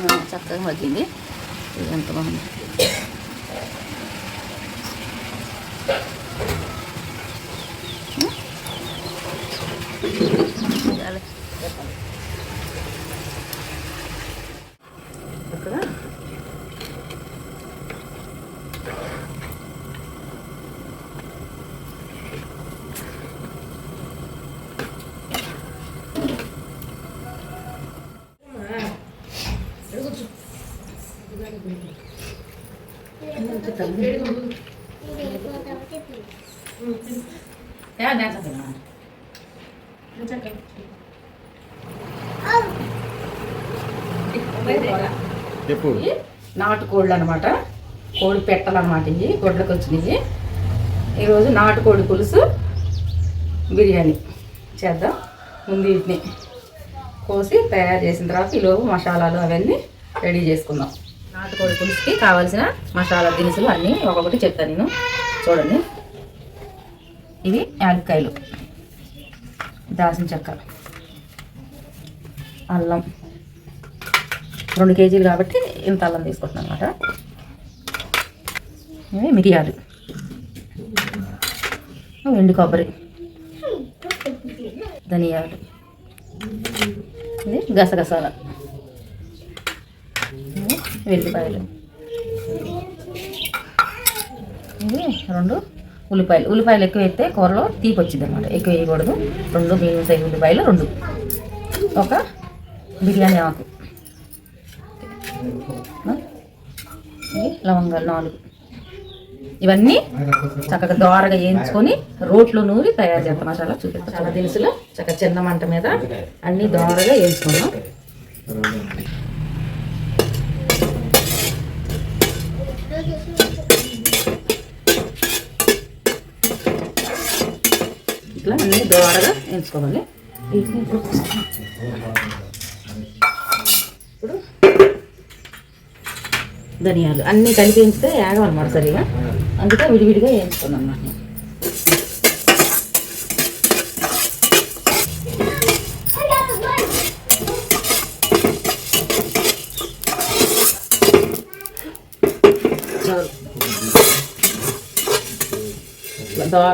ఆ, చక్కగా మగ్గింది ఇది ఎంత బాగుంది చాలు. చక్కగా చెప్పు నాటుకోళ్ళు అనమాట కోడి పెట్టలు అనమాట ఇవి గొడ్లకు వచ్చినవి. ఈరోజు నాటుకోడి పులుసు బిర్యానీ చేద్దాం. ముందు వీటిని కోసి తయారు చేసిన తర్వాత ఈలోపు మసాలాలు అవన్నీ రెడీ చేసుకుందాం. నాటుకోడి పులుసుకి కావాల్సిన మసాలా దినుసులు అన్నీ ఒక్కొక్కటి చెప్తాను నేను. చూడండి. ఇవి యాలక్కాయలు దాసిన చెక్క అల్లం. రెండు కేజీలు కాబట్టి ఇంత అల్లం తీసుకుంటున్నాను అనమాట ఇవి మిరియాలు. ఎండు కొబ్బరి. ధనియాలు. ఇది గసగసాల. వెల్లిపాయలు. ఇవి రెండు ఉల్లిపాయలు. ఉల్లిపాయలు ఎక్కువ అయితే కూరలో తీపి వచ్చింది అనమాట ఎక్కువ వేయకూడదు. రెండు మీడియం ఉల్లిపాయలు రెండు. ఒక బిర్యానీ ఆకు. లవంగాలు నాలుగు. ఇవన్నీ చక్కగా దోరగా వేయించుకొని రోట్లో నూరి తయారు చేస్తాం మసాలా చూపిస్తాం. చాలా దినుసులు చక్కగా చిన్న మంట మీద అన్నీ దోరగా వేయించుకున్నాం ఇట్లా అన్నీ దోరగా వేయించుకోవాలి. ఇప్పుడు ధనియాలు అన్నీ కలిపి వేయించితే ఏగవన్నమాట సరిగా అందుకే విడివిడిగా వేయించుకున్నాను అన్నమాట నేను.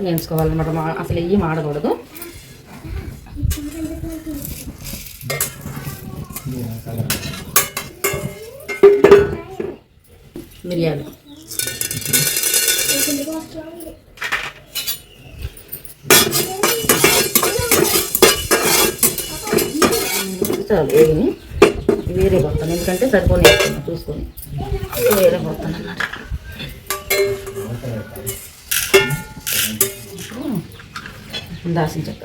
వేయించుకోవాలన్నమాట మా అసలు ఇవి మాడకూడదు మిరియాలు చాలు వేగిని వేరే పోతాను ఎందుకంటే సరిపోని వేస్తున్నాను చూసుకొని వేరే పోతాను అన్నమాట. దాసిన చెక్క.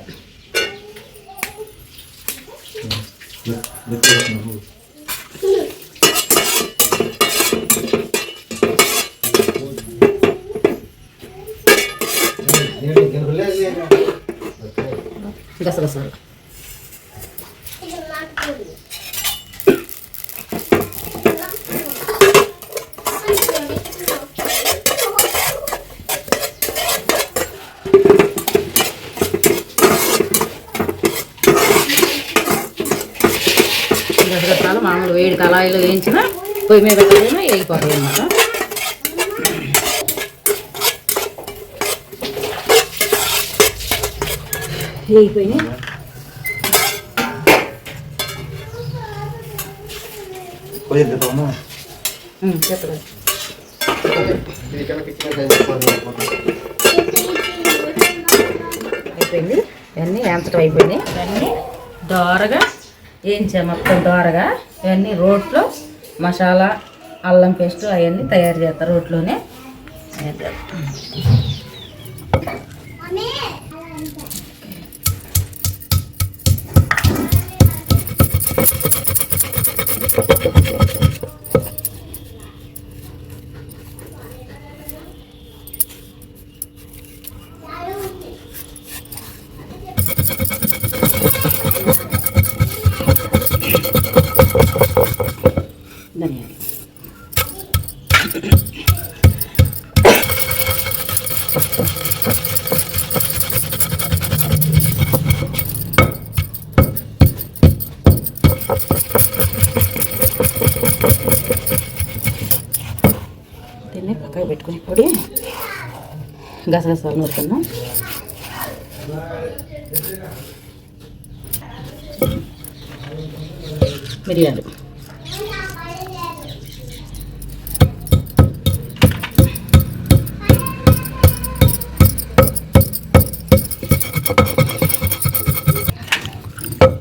గసగసాలు గసగసాలు మామూలు వేడి కళాయిలో వేయించిన పొయ్యి మీద పెట్టకపోయినా వేగిపోతాయి అన్నమాట. వేగిపోయినాయి చెప్పలేదు అయిపోయింది. ఇవన్నీ వేయించడం అయిపోయింది ఇవన్నీ దోరగా వేయించా మొత్తం దోరగా ఇవన్నీ రోట్లో మసాలా అల్లం పేస్ట్ అవన్నీ తయారు చేస్తారు రోట్లోనే. ధన్యవాదాలు దీన్ని పక్కకు పెట్టుకుని పొడి. గసగసాలు నూరుతున్నాం మిరియాలు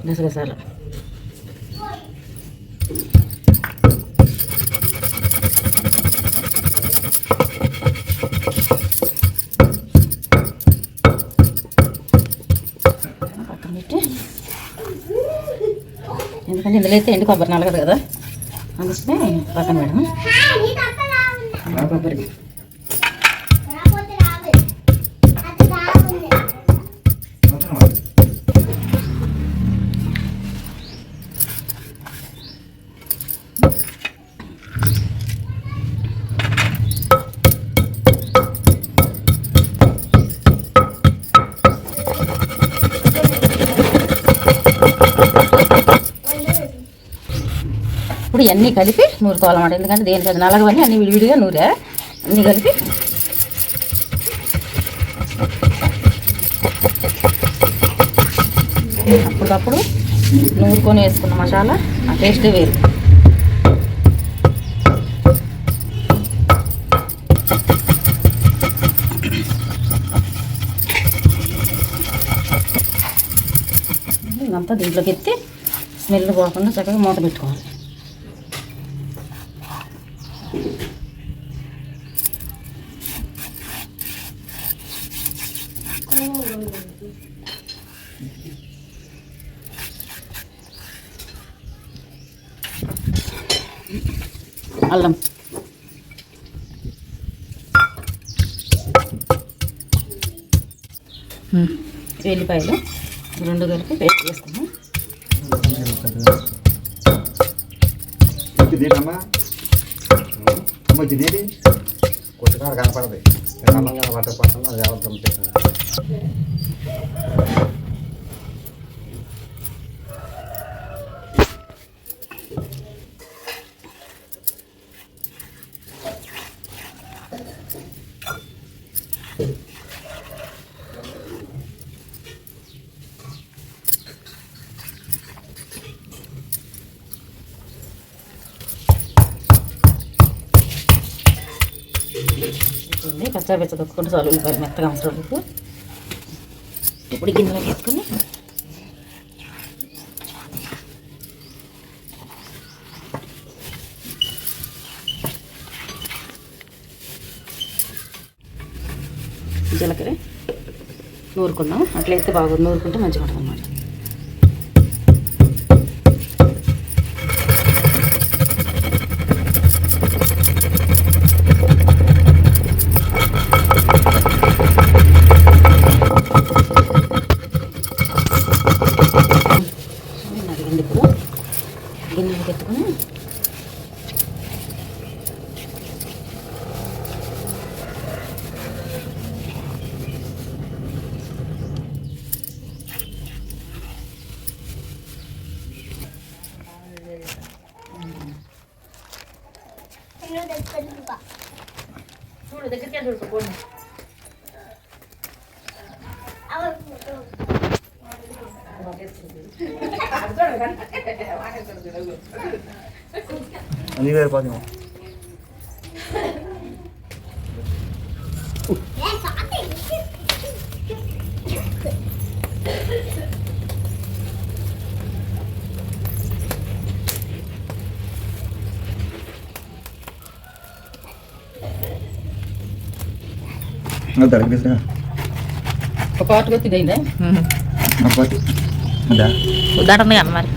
గసగసాలు ఎందుకంటే ఇందులో అయితే ఎండు కొబ్బరి నలగదు కదా. అందుకనే పక్కన పెడదాం. ఎండు కొబ్బరి. ఇప్పుడు ఇవన్నీ కలిపి నూరుకోవాలన్నమాట. ఎందుకంటే దేని పెద్ద నలగవన్నీ అన్ని విడివిడిగా నూరా. అన్నీ కలిపి అప్పటికప్పుడు నూరుకొని వేసుకున్న మసాలా ఆ టేస్టే వేరు. ఇదంతా దీంట్లోకి ఎత్తి స్మెల్ పోకుండా చక్కగా మూత పెట్టుకోవాలి. అల్లం. వెల్లిపాయలు. రెండు కలిపి పేస్ట్ అమ్మ. తినేది కొట్టుకాడ కనపడదు. అన్నం కనపడకపోతాం అది ఎవరు తింటే ఉంటుంది కచ్చా పెచ్చ తొక్కుకుంటే చాలు ఉల్లిపాయలు మెత్తగా ఉంటారు ఇప్పుడు గిన్నెలో వేసుకొని జీలకర్ర నూరుకుందాం. అట్లయితే బాగుంది. నూరుకుంటే మంచిగా ఉంటుంది అన్నమాట อยู่สกุลเอาอันนี้เลยก่อนเนาะ ఇదైందా అదా ఉదాహరణ అన్న మరి. పట్టాలి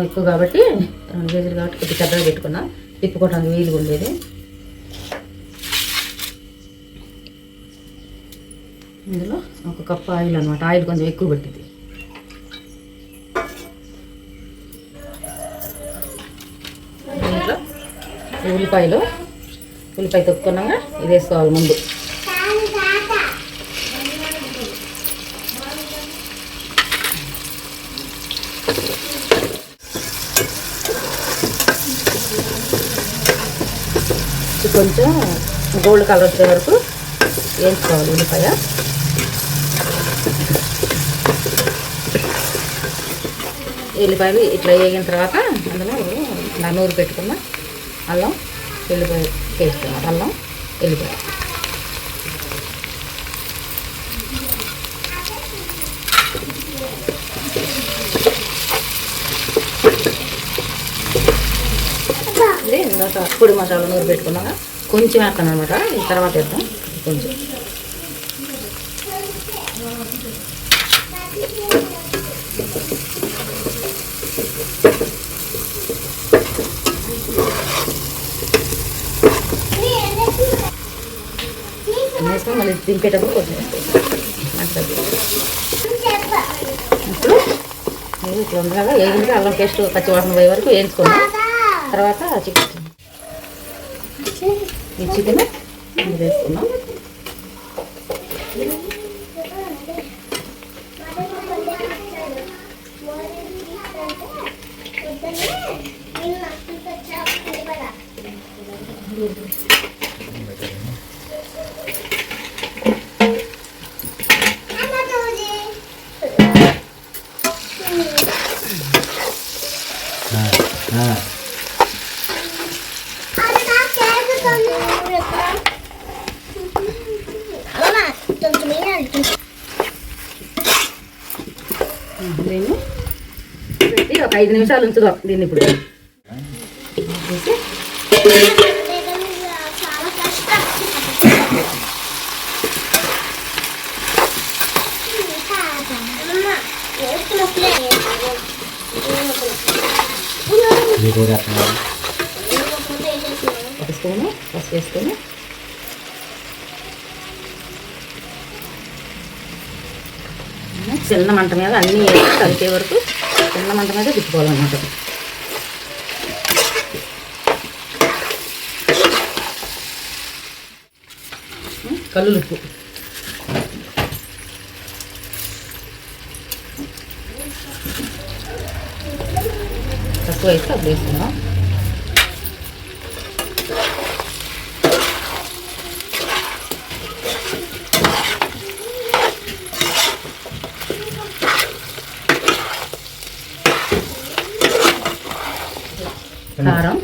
కొంచెం మాంసం ఎక్కువ కాబట్టి రెండు కేజీలు కాబట్టి కొద్దిగా పెద్దగా పెట్టుకున్నా. తిప్పుకోవడానికి వీలుగా ఉండేది ఇందులో ఒక కప్పు ఆయిల్ అనమాట ఆయిల్ కొంచెం ఎక్కువ పెట్టింది. దీంట్లో ఉల్లిపాయలు. ఉల్లిపాయ తొక్కున్నాక ఇది వేసుకోవాలి ముందు. కొంచెం గోల్డ్ కలర్ వచ్చే వరకు వేయించుకోవాలి ఉల్లిపాయ. ఎల్లిపాయలు ఇట్లా వేగిన తర్వాత అందులో నూరు పెట్టుకున్న అల్లం ఎల్లిపాయ పేస్ట్ అల్లం ఎల్లిపాయ ఇది ఇందాక పొడి మసాలా నూరు పెట్టుకున్నాక కొంచెం వేస్తాను అనమాట తర్వాత వేద్దాం. కొంచెం. వేసుకొని మళ్ళీ దింపేటప్పుడు కొంచెం ఇప్పుడు ఇట్లా ఉండగా కదా అల్లం పేస్ట్ పచ్చివాసన పోయే వరకు వేయించుకున్నాం తర్వాత చికెన్. ఈ చికెన్ ఇందులో వేసుకున్నాం దీన్ని పెట్టి ఒక ఐదు నిమిషాలు ఉంచుదాం దీన్ని ఇప్పుడు. ఒక స్పూను పసుపు వేసుకొని చిన్న మంట మీద అన్నీ వేసి కలిపే వరకు చిన్న మంట మీద తిప్పుకోవాలన్నమాట ఉప్పు. తక్కువ అయితే అప్పుడు వేసుకుందాం. కారం.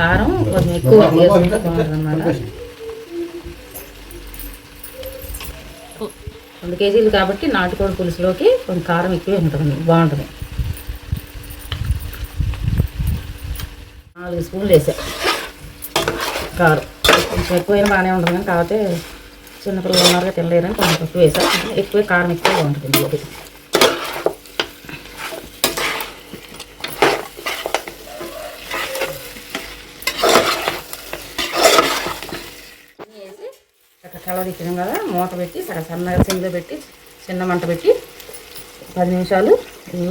కారం కొంచెం ఎక్కువ రెండు కేజీలు కాబట్టి నాటుకోడి పులుసులోకి కొంచెం కారం ఎక్కువే ఉంటుంది. బాగుంటుంది. నాలుగు స్పూన్లు వేసా. కారం. కొంచెం ఎక్కువైనా బాగానే ఉంటుంది కానీ కాకపోతే చిన్నపిల్లలు ఉన్నారుగా తినలేరని కొంచెం తక్కువ వేసా. ఎక్కువ కారం ఎక్కువ బాగుంటుంది ఇందులోకి వేసి అట్లా కలవదిచ్చినాం కదా మూత పెట్టి సగం సన్నగా సిమ్లో పెట్టి చిన్న మంట పెట్టి పది నిమిషాలు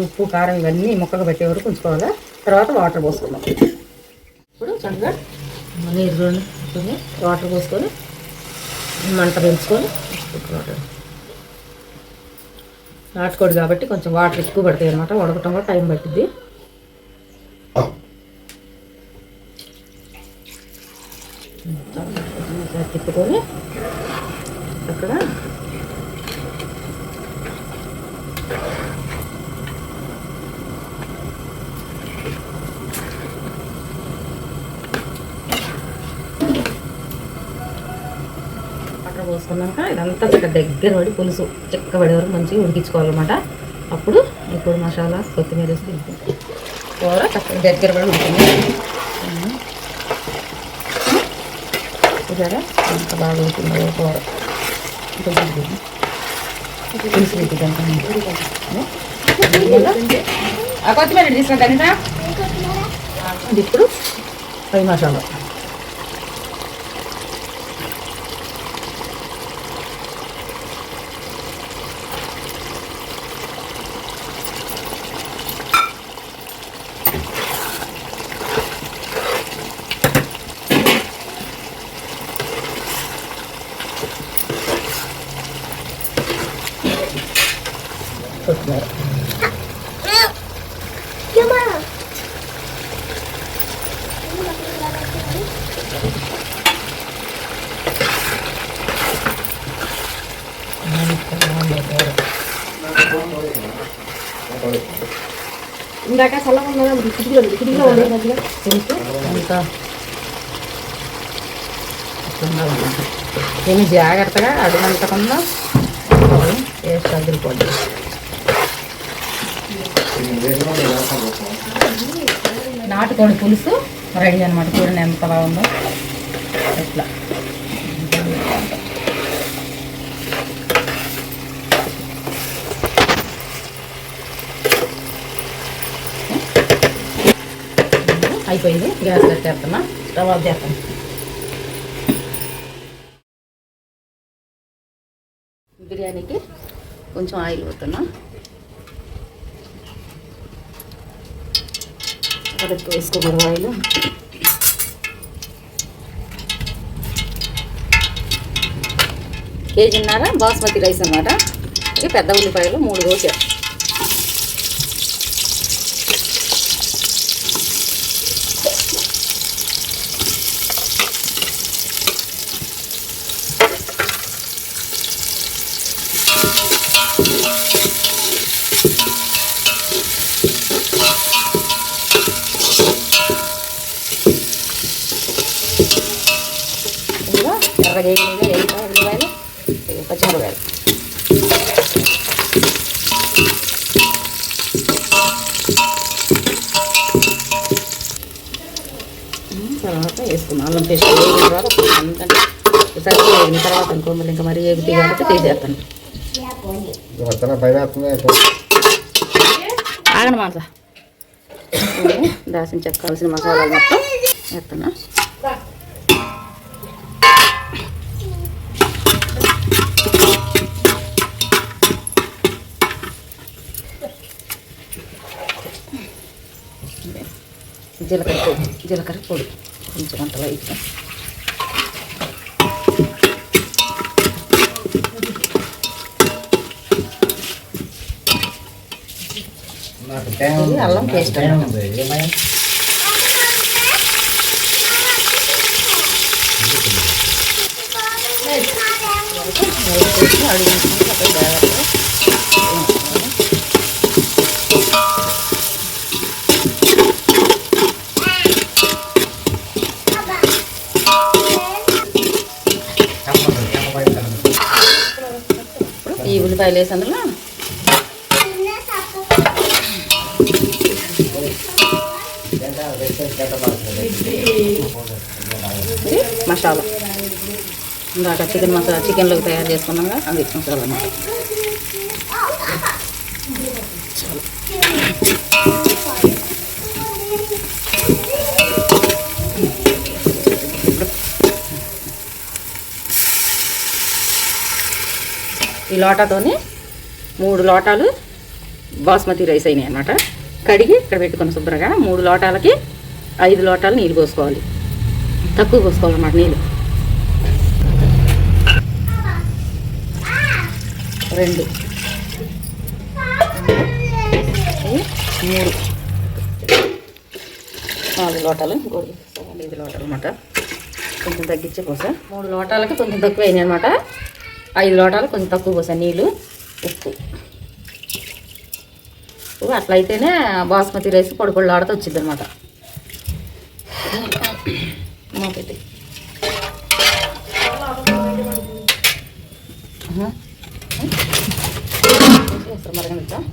ఉప్పు కారం ఇవన్నీ ముక్కగా పెట్టే వరకు ఉంచుకోవాలి? తర్వాత వాటర్ పోసుకుందాం. ఇప్పుడు చక్కగా నీరు చూడండి వాటర్ పోసుకొని మంట పెంచుకొని వాటర్ కాబట్టి కొంచెం వాటర్ ఎక్కువ పడతాయి అనమాట ఉడకటం కూడా టైం పట్టింది తిప్పుకొని అక్కడ. అక్కడ పోసుకున్నాక ఇదంతా చక్కగా దగ్గర పడి పులుసు చెక్క పడే వరకు మంచిగా ఉడికించుకోవాలన్నమాట. అప్పుడు ఇప్పుడు మసాలా కొత్తిమీర వేసి దింపుకుంటాం. కూర చక్కగా దగ్గర పడి ఉంటుంది చూసారా ఎంత బాగా ఉడికిందో కూర. కొత్తిమీర తీసుకుంటా ఇది ఇప్పుడు ఫ్రై మసాలా కొత్తిమీర ఇందాక చల్లగా ఉన్నదా? కిటికీలో కిటికీలో ఉండేది మధ్యలో పులుసు అంతా దీన్ని జాగ్రత్తగా అడుగంటకుండా టేస్ట్ అదిరిపోద్ది నాటుకోడి పులుసు రెడీ అనమాట చూడండి ఎంత బాగుందో. ఇట్లా అయిపోయింది. గ్యాస్ కట్టేస్తున్నా. స్టవ్ ఆఫ్ చేస్తాను బిర్యానీకి కొంచెం ఆయిల్ పోతున్నా. అక్కడ వేసుకోకూడదు ఆయిల్. కేజీన్నర బాస్మతి రైస్ అనమాట ఇది పెద్ద ఉల్లిపాయలు మూడు కోసారు ఇందులో ఎర్రగేగిగా ఉమ్, తర్వాత వేసుకున్నాం అల్లం పేస్ట్ వేగిన తర్వాత సరిగ్గా వేగిన తర్వాత అనుకో మళ్ళీ ఇంకా మరీ వేగుతాయి కాబట్టి తీసేస్తాను. ఆగండి మాస దాసిన చెక్కాల్సిన మసాలాలు మొత్తం వేస్తున్నా. జీలకర్ర పొడి జీలకర్ర పొడి. కొంచెం అంత లైట్గా ఇది అల్లం పేస్ట్ అన్నమాట. ఇప్పుడు ఉల్లిపాయలు వేసి అందులో? మసాలా. ఇందాక చికెన్ మసాలా చికెన్లోకి తయారు చేసుకున్నాం అది మసాలా అన్నమాట ఈ లోటాతోనే మూడు లోటాలు బాస్మతి రైస్ అయినాయి అనమాట కడిగి ఇక్కడ పెట్టుకున్న శుభ్రంగా మూడు లోటాలకి ఐదు లోటాలు నీళ్ళు పోసుకోవాలి. తక్కువ పోసుకోవాలన్నమాట నీళ్ళు. రెండు. మూడు. నాలుగు లోటాలు. గోడు ఐదు లోటాలు అనమాట కొంచెం తగ్గించే పోసా మూడు లోటాలకి కొంచెం తక్కువ అయినాయి అనమాట ఐదు లోటాలు కొంచెం తక్కువ పోసాను నీళ్ళు ఉప్పు. ఉప్పు అట్లయితేనే బాస్మతి రైస్ పొడి పొడి వచ్చింది అనమాట మరగనిద్దాం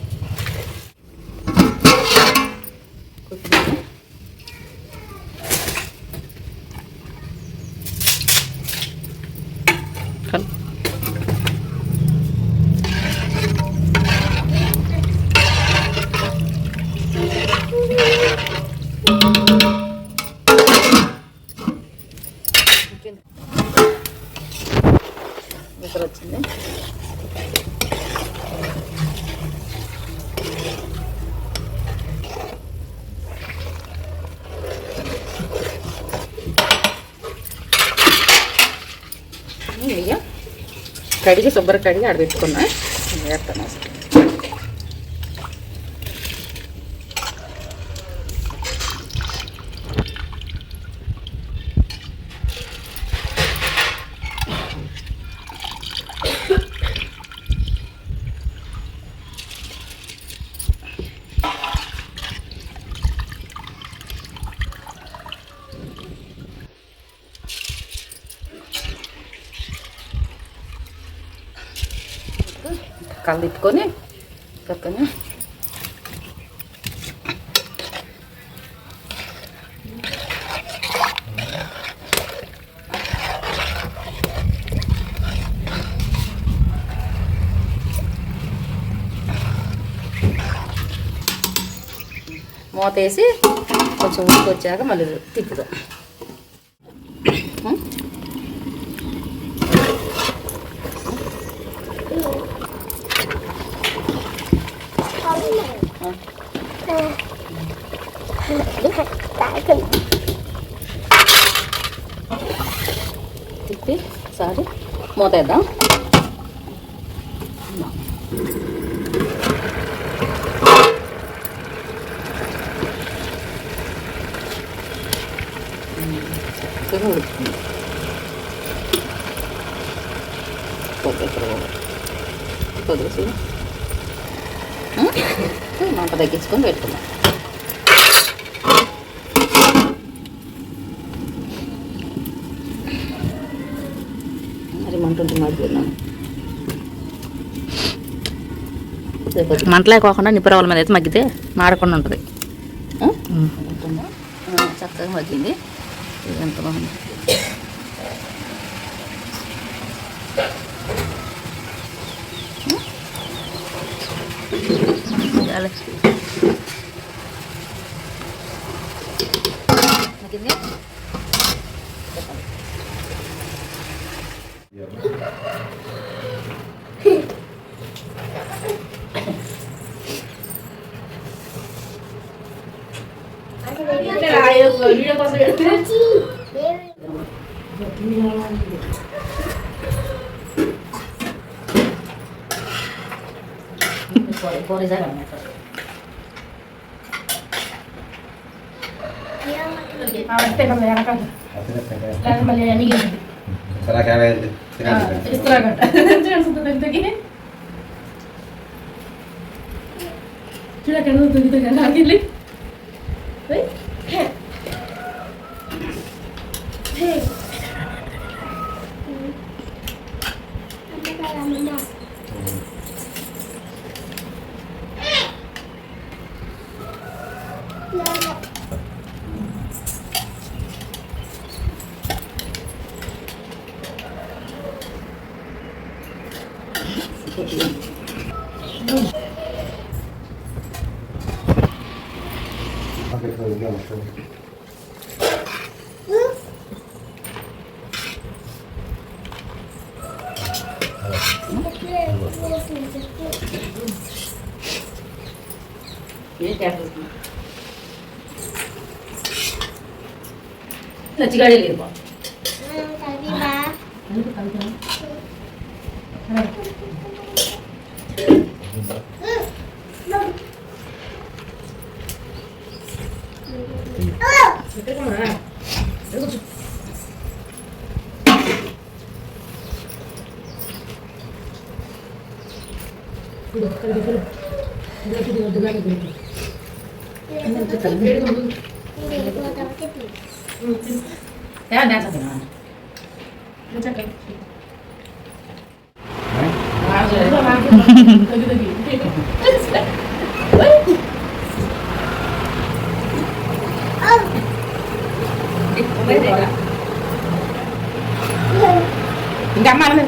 కడిగి శుభ్ర కడిగి ఆడ పెట్టుకున్నా వేస్తాను అసలు కళ్ళు పక్కన మూత వేసి కొంచెం ఉడికి వచ్చాక మళ్ళీ తిప్పుదాం మూత వేద్దాం చక్కగా ఉడుకుతుంది కొద్దిగా మంట తగ్గించుకొని పెట్టుకున్నాం మరి మంట ఉంటే మాడిపోయినాను మంట లేకోకుండా నిప్పురవ్వల మీద అయితే మగ్గితే మాడకుండా ఉంటుంది. చక్కగా మగ్గింది. ఎంత బాగుంది. మగ్గింది? পরে যাবেন না Gracias. జరగదు అంతే కదా వెనకాల లేదా మళ్ళీ అన్ని సరే కాలేదు తినాలి ಉಜ್ಗಡೆಯಲ್ಲಿ ಇರ್ಬೋದು